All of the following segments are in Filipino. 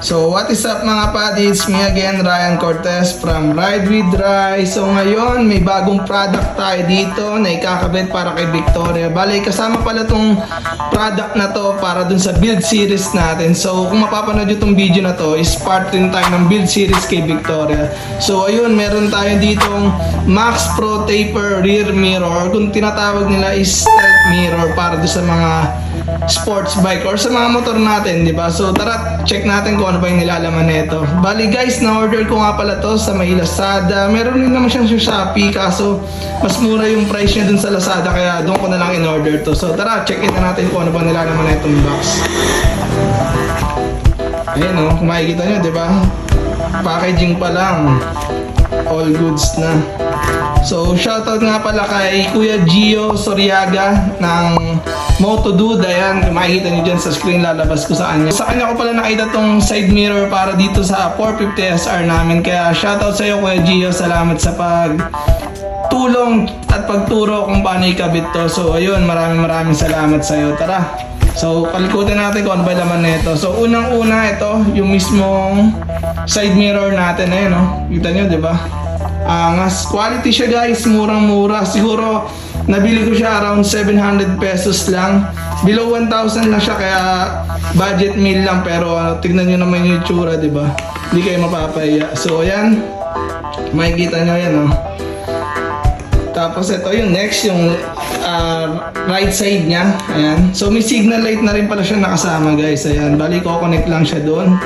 So what is up mga padi? It's me again, Ryan Cortez from Ride with Rai. So ngayon, may bagong product tayo dito na ikakabit para kay Victoria. Bale, kasama pala tong product na to para dun sa build series natin. So kung mapapanood nyo tong video na to, is part din tayo ng build series kay Victoria. So ayun, meron tayo ditong Max Pro Taper Rear Mirror. Kung tinatawag nila is stealth mirror para dun sa mga sports bike or sa mga motor natin, di ba? So tara, check natin kung ano ba yung nilalaman nito. Bali guys, na-order ko nga pala to sa may Lazada. Meron din naman siyang Shopee, kaso mas mura yung price niya dun sa Lazada, kaya doon ko na lang in-order to. So tara, check in na natin kung ano ba nilalaman na itong box. Ayan o, kung makikita nyo, di ba? Packaging pa lang. All goods na. So, shoutout nga pala kay Kuya Gio Soriaga ng Moto Dude. Ayan, makikita nyo dyan sa screen, lalabas ko sa kanya. Sa kanya ko pala nakita tong side mirror para dito sa 450 SR namin. Kaya shoutout sa iyo Kuya Gio. Salamat sa pag tulong at pagturo kung paano ikabit to. So, ayun, maraming maraming salamat sa iyo. Tara, So, palikutin natin kung ano ba laman nito. So, unang-una ito, yung mismong side mirror natin. Ayun, no? Kita nyo, di ba? Angas. Quality siya, guys. Murang-mura. Siguro, nabili ko siya around 700 pesos lang. Below 1,000 lang siya, kaya budget meal lang. Pero, ano, tignan nyo naman yung itsura, di ba? Hindi kayo mapapahiya. So, ayan. Makikita nyo yan, no? Tapos ito yung next, yung ah, right side niya. Ayan. So may signal light na rin pala siya nakasama guys. Ayan. Bali ko connect lang siya doon.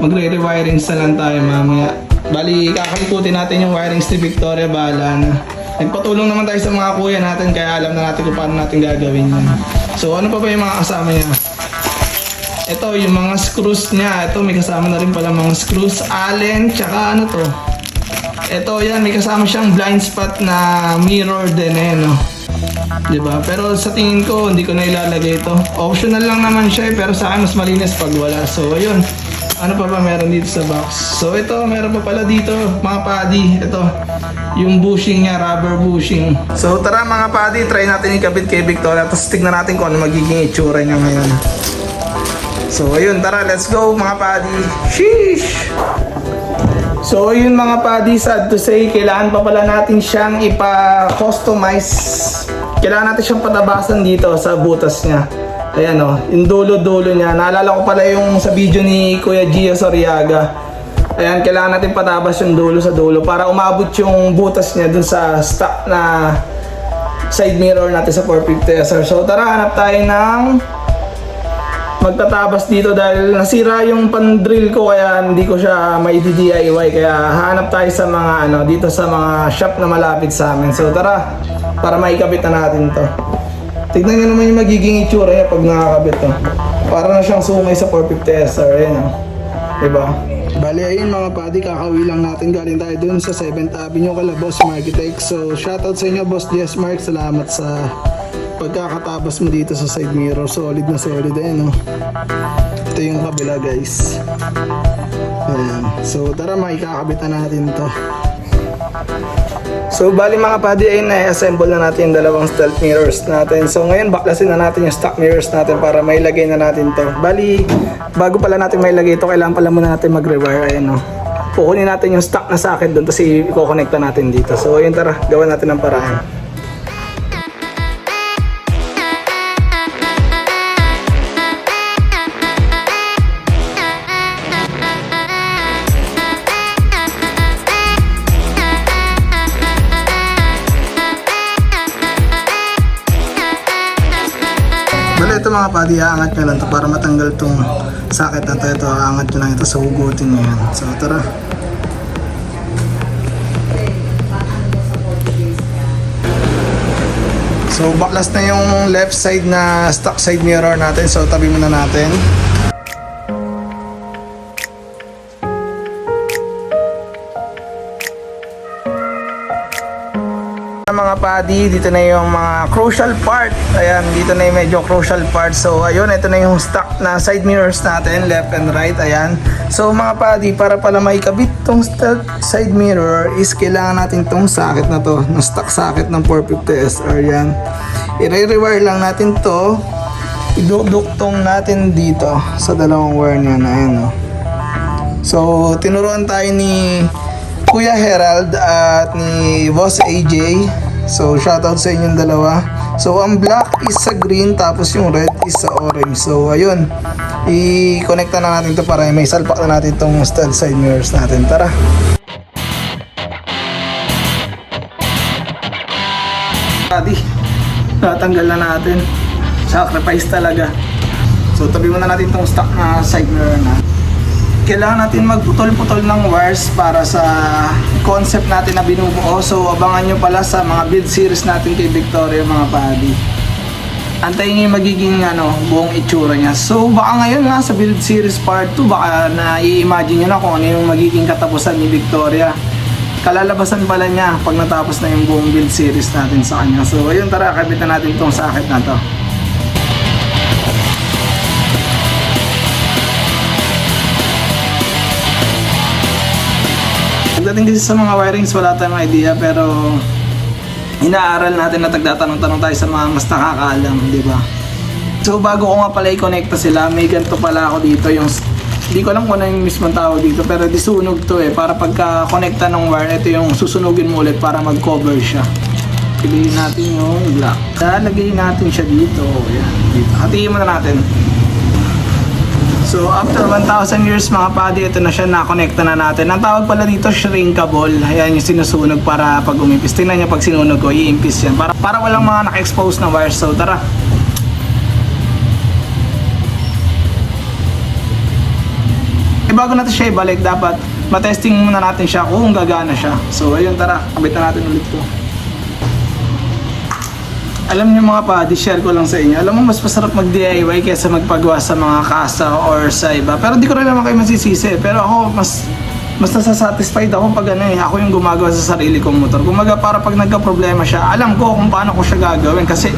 Magre-rewiring na lang tayo mamaya. Bali kakalikutin natin yung wirings ni Victoria. Bahala na. Nagpatulong naman tayo sa mga kuya natin kaya alam na natin kung paano natin gagawin yan. So ano pa ba yung mga kasama niya? Ito yung mga screws niya. Ito may kasama na rin pala mga screws. Allen, tsaka ano to? Ito yan, may kasama siyang blind spot na mirror din eh, no? 'Di ba? Pero sa tingin ko, hindi ko na ilalagay ito. Optional lang naman siya eh, pero sa akin mas malinis pag wala. So, ayun. Ano pa ba meron dito sa box? So, ito, meron pa pala dito, mga paddy. Ito, yung bushing niya, rubber bushing. So, tara mga paddy, try natin ikabit kay Victoria. Tapos tignan natin kung ano magiging itsura niya ngayon. So, ayun, tara, let's go mga paddy. Sheesh! So yun mga padi, sad to say, kailangan pa pala natin siyang ipa-customize. Kailangan natin siyang patabasan dito sa butas niya. Ayan o, yung dulo-dulo niya. Naalala ko pala yung sa video ni Kuya Gio Soriaga. Ayan, kailangan natin patabas yung dulo sa dulo para umabot yung butas niya dun sa stock na side mirror natin sa 450 SR. So tara, hanap tayo ng magtatabas dito dahil nasira yung pan-drill ko kaya hindi ko siya may DIY kaya hanap tayo sa mga ano dito sa mga shop na malapit sa amin. So tara para maikabit na natin to. Tignan nyo naman yung magiging itsura niya pag nakakabit to. Para na siyang sungay sa 450 SR. Ayan o. Diba? Bali ayun mga padi, kakauwi lang natin galing tayo dun sa 7th Avenue kala Boss Markitect. So shoutout sa inyo Boss Jess Mark, salamat sa pagkakatabas mo dito sa side mirror. Solid na solid eh no. Ito yung kabila guys. Ayan. So tara makikakabit na natin to. So bali mga padi ay na-assemble na natin yung dalawang stealth mirrors natin. So ngayon baklasin na natin yung stock mirrors natin para mailagay na natin to. Bali bago pala natin mailagay ito kailangan pala muna natin mag-rewire. Ayan no. Kukunin natin yung stock na socket doon tapos i-connecta natin dito. So ayun tara, gawa natin ng paraan. Ito mga padi, aangat nyo lang to para matanggal tong sakit na to. Ito, aangat nyo lang ito sa hugutin nyo yan. So, tara. So, baklas na yung left side na stock side mirror natin. So, tabi muna natin. Mga padi, dito na yung mga crucial part. Ayan, dito na yung medyo crucial part. So, ayun, ito na yung stock na side mirrors natin, left and right. Ayan. So, mga padi, para pala maikabit tong side mirror is kailangan natin tong socket na to, ng stock socket ng 450 SR. Yan. I-rewire lang natin to. Iduduktong natin dito sa dalawang wire niya na ayan, oh. So, tinuruan tayo ni Kuya Herald at ni Boss AJ. So, shoutout sa inyong dalawa. So, ang black is sa green tapos yung red is sa orange. So, ayun. I-connect na natin to para may salpak na natin itong stealth side mirrors natin. Tara! Adi, tatanggal na natin. Sacrifice talaga. So, tabi muna natin itong stock na side mirror na. Kailangan natin magputol-putol ng wires para sa concept natin na binubuo. So, abangan nyo pala sa mga build series natin kay Victoria mga padi. Antayin nyo yung magiging ano, buong itsura niya. So, baka ngayon nga sa build series part 2, baka na-i-imagine nyo na kung ano yung magiging katapusan ni Victoria. Kalalabasan pala niya pag natapos na yung buong build series natin sa kanya. So, ayun, tara, kabitan natin itong sakit na to. Pagdating kasi sa mga wirings, wala tayong idea pero inaaral natin na tagtatanong-tanong tayo sa mga mas nakakaalam, di ba? So bago ko nga pala i-connecta sila, may ganito pala ako dito yung hindi ko alam kung ano yung mismong tawag dito pero disunog to eh. Para pagka connecta ng wire ito yung susunugin mo ulit para mag-cover siya. Piliin natin yung black. Lalagay natin siya dito. Yan dito. Hatiin mo na natin So after 1,000 years mga padi, ito na siya, nakonekta na natin. Ang tawag pala dito, shrinkable. Ayan yung sinusunog para pag umimpis. Tingnan niyo pag sinunog ko, iimpis yan. Para, para walang mga naka-expose na wires. So tara. Eh, bago natin siya ibalik, dapat matesting muna natin siya kung gagana siya. So ayun, tara, kabit na natin ulit to. Alam niyo mga pa, share ko lang sa inyo. Alam mo, mas masarap mag-DIY kaysa magpagawa sa mga kasa or sa iba. Pero di ko rin naman kayo masisisi. Pero ako, mas mas nasasatisfied ako pag ano eh, ako yung gumagawa sa sarili kong motor. Kumaga para pag nagka-problema siya, alam ko kung paano ko siya gagawin kasi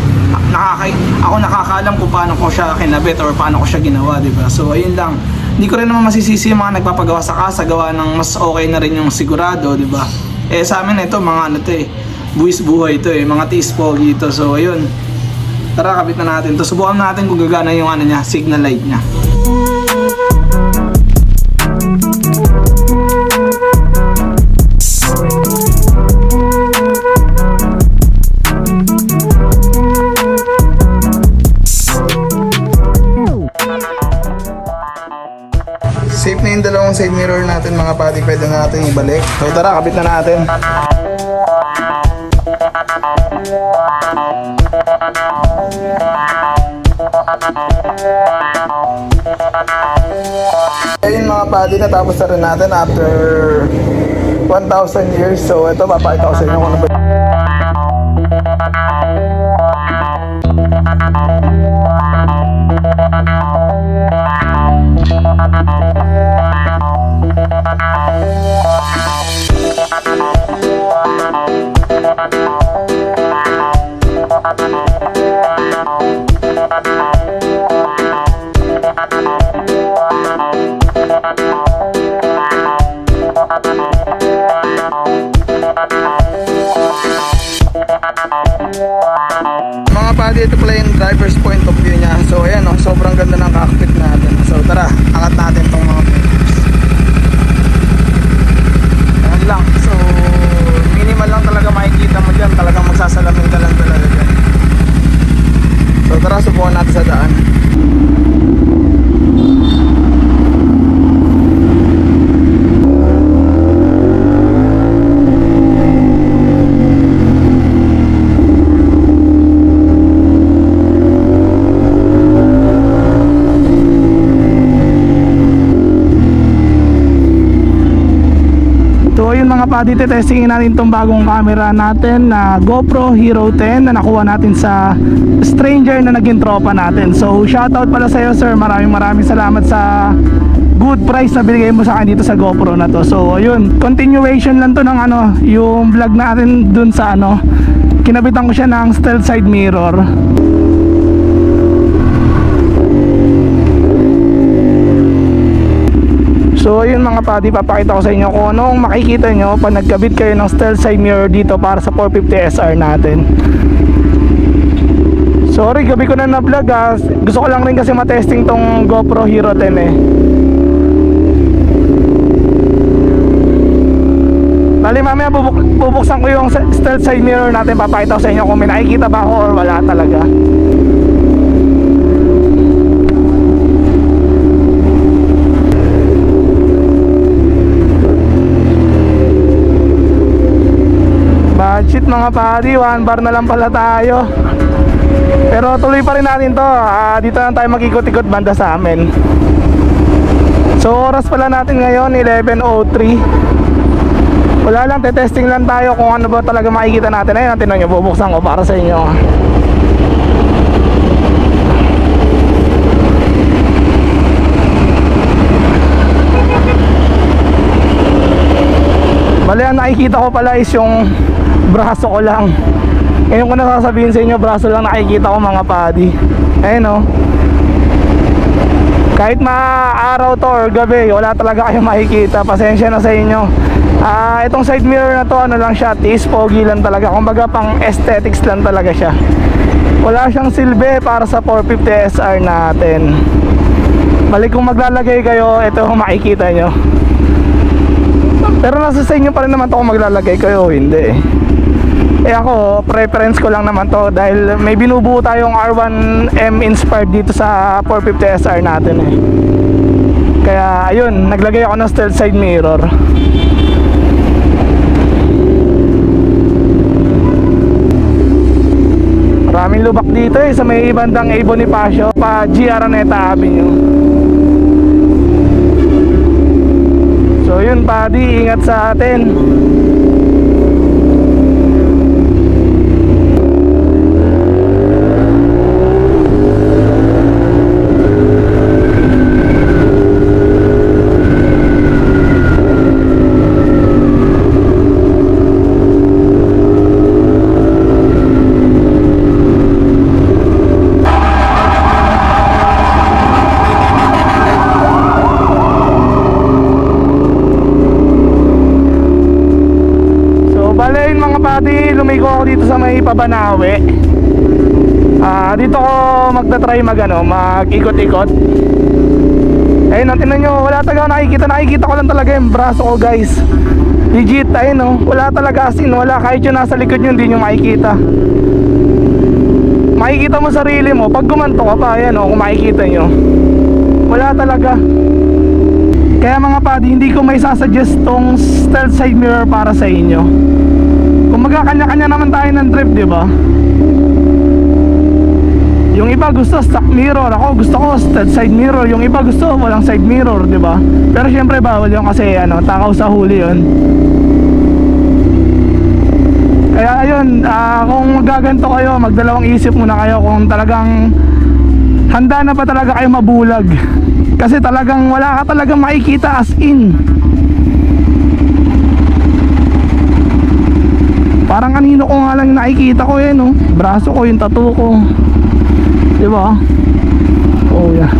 nakaka ako nakakaalam kung paano ko siya kinabit or paano ko siya ginawa, di ba? So ayun lang. Hindi ko rin naman masisisi yung mga nagpapagawa sa kasa, gawa ng mas okay na rin yung sigurado, di ba? Eh sa amin ito, mga ano to eh, buwis buhay ito eh, mga tiis pogi ito. So ayun, tara kabit na natin to. Subukan natin kung gagana yung ano niya, signal light niya. Safe na yung dalawang side mirror natin mga pati, pwede na natin ibalik. So tara, kabit na natin. Padi, natapos na rin natin after 1,000 years. So ito, papakita ko sa inyo kung ano ba Mga padi, ito pala yung driver's point of view niya. So ayan oh, sobrang ganda ng cockpit natin. So tara, angat natin tong mga papers. Ayan lang. So minimal lang talaga makikita mo dyan. Talagang magsasalamin ka lang talaga dyan. So tara, subukan natin sa daan. Mga padi, testingin natin tong bagong camera natin na GoPro Hero 10 na nakuha natin sa stranger na naging tropa natin. So shoutout pala sa iyo sir, maraming maraming salamat sa good price na binigay mo sa akin dito sa GoPro na to. So ayun, continuation lang to ng ano, yung vlog natin dun sa ano, kinabitan ko siya ng stealth side mirror. yun mga padi, papakita ko sa inyo kung anong makikita nyo pag nagkabit kayo ng stealth side mirror dito para sa 450 SR natin. Sorry, gabi ko na na vlog ha. Gusto ko lang rin kasi matesting tong GoPro Hero 10 eh. Bali mamaya bubuk bubuksan ko yung stealth side mirror natin. Papakita ko sa inyo kung may nakikita ba ako or wala talaga. Mga pari, one bar na lang pala tayo. Pero tuloy pa rin natin to. Ah, dito lang tayo magikot-ikot banda sa amin. So oras pala natin ngayon 11.03 Wala lang, testing lang tayo kung ano ba talaga makikita natin Ayun, natin nyo, bubuksan ko para sa inyo Bali, ang nakikita ko pala is yung braso ko lang Ngayon ko na sasabihin sa inyo, braso lang nakikita ko mga padi Ayun o kahit maaraw to or gabi, wala talaga kayong makikita. Pasensya na sa inyo. Ah, itong side mirror na to, ano lang siya, tiis pogi lang talaga. Kumbaga pang aesthetics lang talaga siya. Wala siyang silbi para sa 450 SR natin. Balik kung maglalagay kayo, ito makikita nyo. Pero nasa sa inyo pa rin naman to kung maglalagay kayo, hindi eh. Eh ako, preference ko lang naman to dahil may binubuo tayong R1M inspired dito sa 450 SR natin eh. Kaya ayun, naglagay ako ng stealth side mirror. Maraming lubak dito eh sa may bandang A Bonifacio pa G Araneta Avenue. So yun padi, ingat sa atin. So bale yun mga pati, lumigo ako dito sa may Pabanawe. Ah, dito ako magta-try mag ano, mag-ikot-ikot. Ayun, no, tingnan nyo, wala talaga nakikita. Nakikita ko lang talaga yung braso ko, guys. Legit, ayun, no. Wala talaga as wala. Kahit yung nasa likod nyo, hindi nyo makikita. Makikita mo sarili mo, pag gumanto ka pa, ayan, no, kung makikita nyo. Wala talaga. Kaya mga padi, hindi ko may sasuggest tong stealth side mirror para sa inyo. Kung magkakanya-kanya naman tayo ng trip, di ba? Yung iba gusto stock mirror, ako gusto ko side mirror. Yung iba gusto walang side mirror, di ba? Pero syempre bawal yung kasi ano, takaw sa huli yun. Kaya ayun, ah, kung magaganto kayo, magdalawang isip muna kayo kung talagang handa na ba talaga kayo mabulag. Kasi talagang wala ka talagang makikita as in. Parang kanino ko nga lang nakikita ko eh no. Braso ko, yung tattoo ko. Di ba? Oh yeah.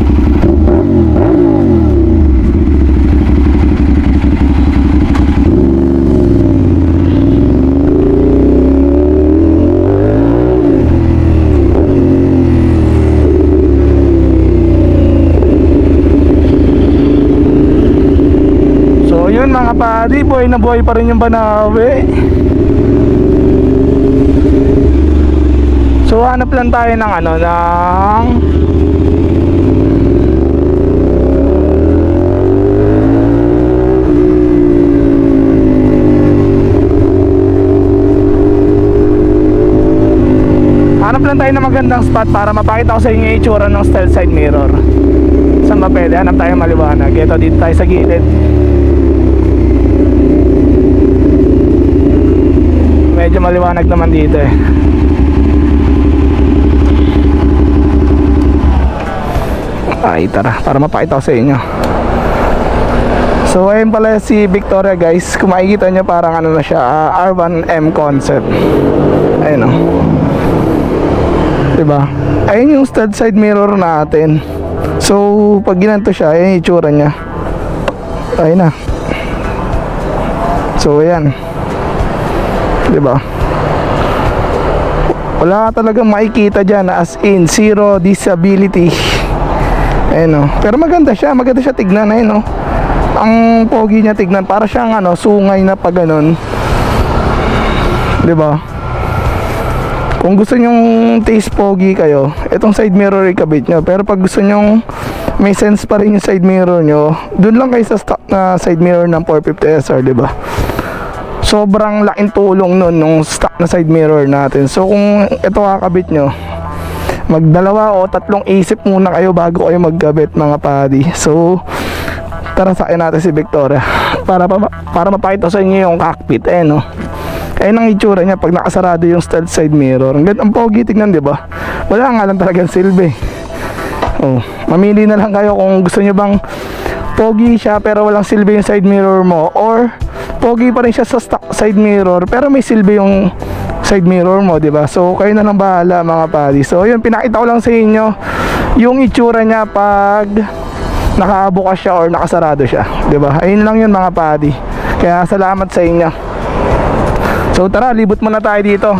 So yun mga padi, boy na boy pa rin yung Banawe. So hanap lang tayo ng ano, ng Hanap lang tayo ng magandang spot para mapakita ko sa inyo itsura ng stealth side mirror. Saan ba pwede? Hanap tayo maliwanag. Ito dito tayo sa gilid. Medyo maliwanag naman dito eh. Ay, tara, para mapakita ko sa inyo. So, ayun pala si Victoria guys. Kung makikita nyo, parang ano na siya, ah, R1M concept. Ayun o. Diba? Ayun yung stud side mirror natin. So, pag ginanto siya, ayun yung itsura niya. Ayun na. So, ayan. Diba? Wala talagang makikita dyan as in zero disability. Ayun o. Pero maganda siya, maganda siya tignan ayun o. Ang pogi niya tignan, para siyang ano, sungay na pa ganun. ba? Kung gusto nyong taste pogi kayo, itong side mirror ikabit nyo. Pero pag gusto nyong may sense pa rin yung side mirror nyo, dun lang kayo sa stock na side mirror ng 450 SR, di ba? Sobrang laking tulong nun nung stock na side mirror natin. So kung ito kakabit nyo, magdalawa o tatlong isip muna kayo bago kayo magkabit mga padi. So tara sakyan natin si Victoria para pa, para mapakita sa inyo yung cockpit eh no. Ayun ang itsura niya pag nakasarado yung stealth side mirror. Ang ganda, ang pogi tignan, di ba? Wala nga lang talagang silbi. Oh, mamili na lang kayo kung gusto niyo bang pogi siya pero walang silbi yung side mirror mo or pogi pa rin siya sa side mirror pero may silbi yung side mirror mo, di ba? So kayo na lang bahala mga padi. So yun pinakita ko lang sa inyo yung itsura niya pag nakabukas siya or nakasarado siya, di ba? Ayun lang yun mga padi. Kaya salamat sa inyo. So tara, libot muna tayo dito.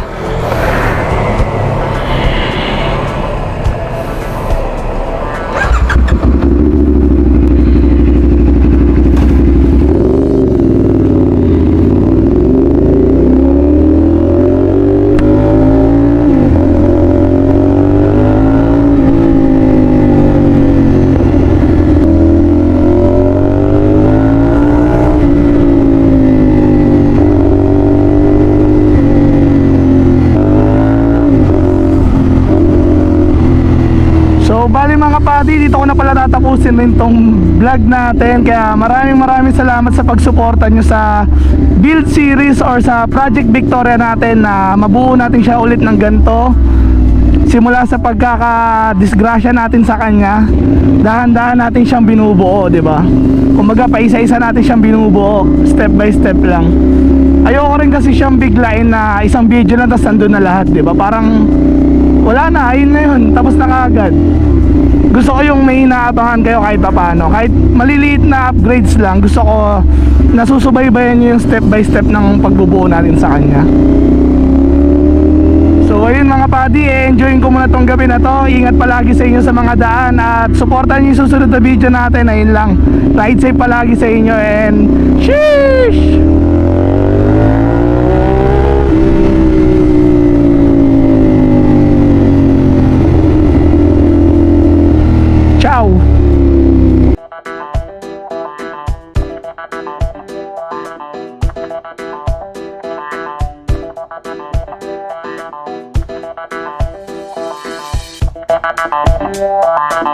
Mga padi, dito ko na pala tatapusin rin tong vlog natin Kaya maraming maraming salamat sa pagsuporta nyo sa build series or sa Project Victoria natin Na mabuo natin siya ulit ng ganito Simula sa pagkakadisgrasya natin sa kanya Dahan-dahan natin siyang binubuo, di ba? Kumbaga pa isa-isa natin siyang binubuo Step by step lang Ayoko rin kasi siyang biglain na isang video lang tapos nandun na lahat, di ba? Parang wala na, ayun na yun, tapos na kaagad. Gusto ko yung may inaabangan kayo kahit pa paano. Kahit maliliit na upgrades lang, gusto ko nasusubaybayan nyo yung step by step ng pagbubuo natin sa kanya. So ayun mga padi, eh, enjoyin ko muna tong gabi na to. Ingat palagi sa inyo sa mga daan at supportan niyo yung susunod na video natin. Ayun lang. Ride safe palagi sa inyo and sheesh! Thank you.